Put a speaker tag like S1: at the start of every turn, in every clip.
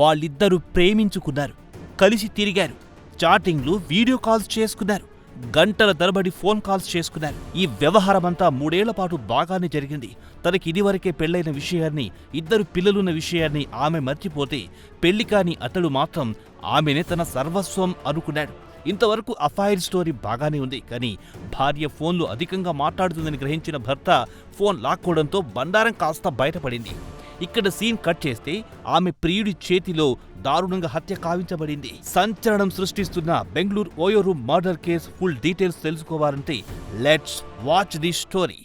S1: వాళ్ళిద్దరూ ప్రేమించుకున్నారు. కలిసి తిరిగారు. చాటింగ్లు వీడియో కాల్స్ చేసుకున్నారు. గంటల తరబడి ఫోన్ కాల్స్ చేసుకున్నారు. ఈ వ్యవహారమంతా మూడేళ్ళ పాటు బాగానే జరిగింది. తనకి ఇదివరకే పెళ్ళైన విషయాన్ని ఇద్దరు పిల్లలున్న విషయాన్ని ఆమె మర్చిపోతే పెళ్ళి కాని అతడు మాత్రం ఆమెనే తన సర్వస్వం అనుకున్నాడు. ఇంతవరకు అఫైర్ స్టోరీ బాగానే ఉంది. కానీ భార్య ఫోన్లు అధికంగా మాట్లాడుతుందని గ్రహించిన భర్త ఫోన్ లాక్కోవడంతో బండారం కాస్త బయటపడింది. ఇక్కడ సీన్ కట్ చేస్తే ఆమె ప్రియుడి చేతిలో దారుణంగా హత్య కావించబడింది. సంచలనం సృష్టిస్తున్న బెంగళూరు ఓయోరు మర్డర్ కేస్ ఫుల్ డీటెయిల్స్ తెలుసుకోవాలంటే లెట్స్ వాచ్ ది స్టోరీ.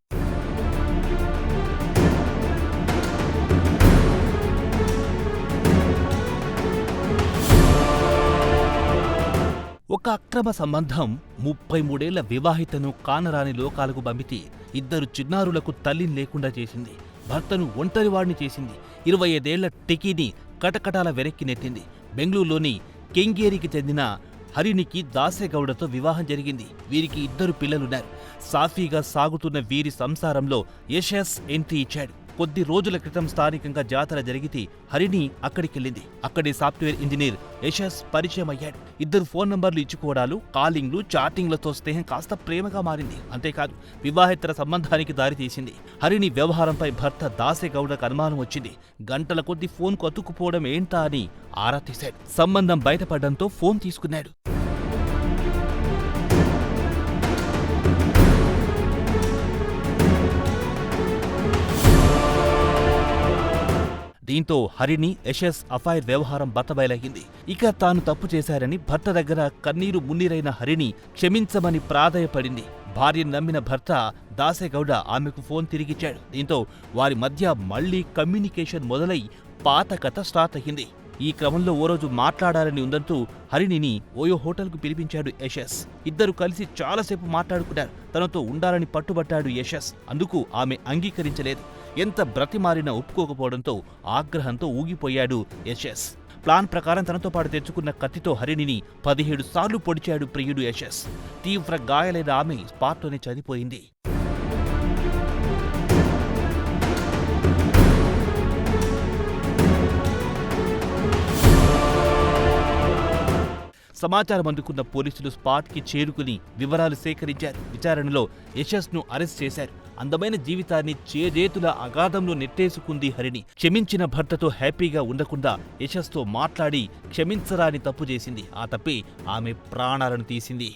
S1: ఒక అక్రమ సంబంధం ముప్పై మూడేళ్ళ వివాహితను కానరాని లోకాలకు పంపితే ఇద్దరు చిన్నారులకు తల్లిని లేకుండా చేసింది. భర్తను ఒంటరివాడిని చేసింది. ఇరవై ఐదేళ్ళ టికీని కటకటాల వెనక్కి నెట్టింది. బెంగళూరులోని కెంగేరికి చెందిన హరినికి దాసేగౌడతో వివాహం జరిగింది. వీరికి ఇద్దరు పిల్లలున్నారు. సాఫీగా సాగుతున్న వీరి సంసారంలో యశస్ ఎంట్రీ ఇచ్చాడు. కొద్ది రోజుల క్రితం స్థానికంగా జాతర జరిగితే హరిణి అక్కడికెళ్ళింది. అక్కడి సాఫ్ట్వేర్ ఇంజనీర్ యశస్ పరిచయం అయ్యాడు ఇద్దరు ఫోన్ నంబర్లు ఇచ్చుకోవడాలు కాలింగ్లు చాటింగ్లతో స్నేహం కాస్త ప్రేమగా మారింది. అంతేకాదు వివాహేతర సంబంధానికి దారితీసింది హరిణి వ్యవహారంపై భర్త దాసేగౌడకు అనుమానం వచ్చింది. గంటల కొద్ది ఫోన్కు అతుక్కుపోవడం ఏంటా అని ఆరా తీశాడు. సంబంధం బయటపడడంతో ఫోన్ తీసుకున్నాడు. దీంతో హరిని యశస్ అఫైర్ వ్యవహారం బతబయలయ్యింది. ఇక తాను తప్పు చేశారని భర్త దగ్గర కన్నీరు మున్నీరైన హరిని క్షమించమని ప్రాధేయపడింది. భార్యను నమ్మిన భర్త దాసేగౌడ ఆమెకు ఫోన్ తిరిగిచ్చాడు. దీంతో వారి మధ్య మళ్ళీ కమ్యూనికేషన్ మొదలై పాత కథ స్టార్ట్ అయ్యింది. ఈ క్రమంలో ఓ రోజు మాట్లాడాలని ఉందంటూ హరిణిని ఓయో హోటల్కు పిలిపించాడు యశస్. ఇద్దరు కలిసి చాలాసేపు మాట్లాడుకున్నారు. తనతో ఉండాలని పట్టుబట్టాడు యశస్. అందుకు ఆమె అంగీకరించలేదు. ఎంత బ్రతిమారినా ఒప్పుకోకపోవడంతో ఆగ్రహంతో ఊగిపోయాడు యశస్. ప్లాన్ ప్రకారం తనతో పాటు తెచ్చుకున్న కత్తితో హరిణిని పదిహేడు సార్లు పొడిచాడు ప్రియుడు యశస్. తీవ్ర గాయాలైన ఆమె స్పాట్లోనే చనిపోయింది. సమాచారం అందుకున్న పోలీసులు స్పాట్కి చేరుకుని వివరాలు సేకరించారు. విచారణలో యశస్ను అరెస్ట్ చేశారు. అందమైన జీవితాన్ని చేజేతుల అగాధంలో నెట్టేసుకుంది హరిణి. క్షమించిన భర్తతో హ్యాపీగా ఉండకుండా యశస్తో మాట్లాడి క్షమించరాని తప్పు చేసింది. ఆ తప్పి ఆమె ప్రాణాలను తీసింది.